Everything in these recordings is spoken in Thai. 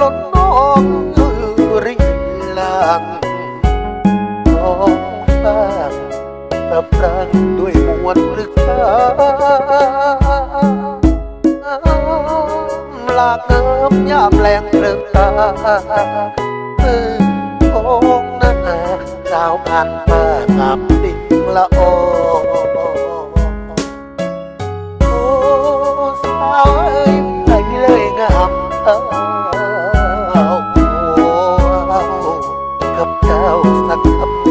ล้นน้องริงลางท้องฟ้าตะพรังด้วยมวลรึกษาลากน้ำยามแรงเริงตาเออโค้งหน้าสาวผ่านมางับดิ่งละออโอ้สาวเอ้ยไปเลยงามเอ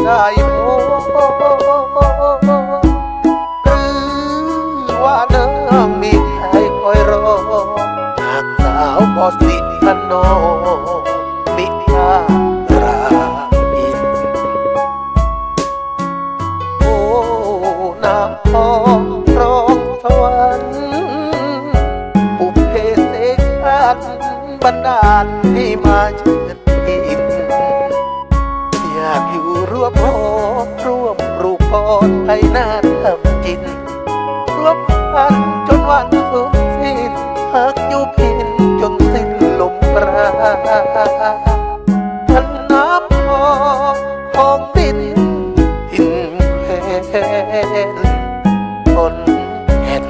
ได้โอ้หรือว่าน้ำมีใครคอยรอหากสาวบอสิพนอมิพาราบิน โอ้น้ำทองร้องสวรรค์ปุเพเสกสรรบันดาลให้มาช รูปพรให้นาทำกินร่วมกันจนวันสุดสิ้นหากอยู่พินจนสิ้นลมปราณพันน้ำพองของดินหินแผ่นคนแห่น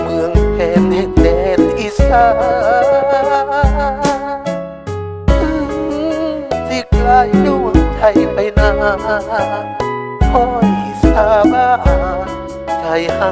เมืองแผ่นแห่งแดนอีสานที่ไกลดวงใจไปนานคอย ใจหั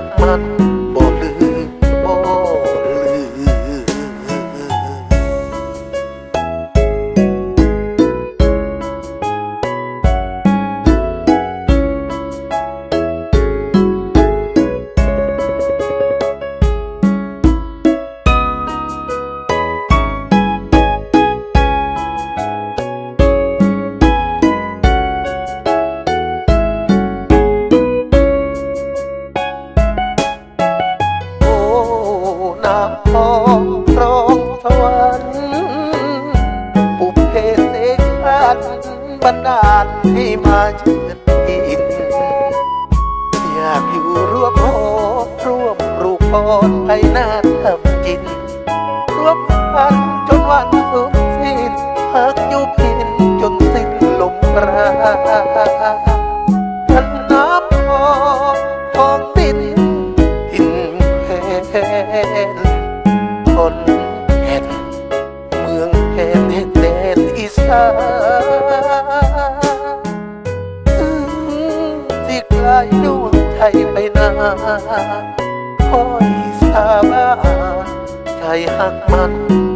บันดาลให้มาเชิญอินอยากอยู่ร่วมหอร่วมรูปพรให้นาทำกินร่วมกันจนวันสุดสิ้นหากอยู่พินจนสิ้นลมปราณพันน้ำพองของดินหินแผ่นคนแห่นเมืองแผ่นแห่งแดนอีสาน ดวงใจไปนานคอยสาบานใจหักมัน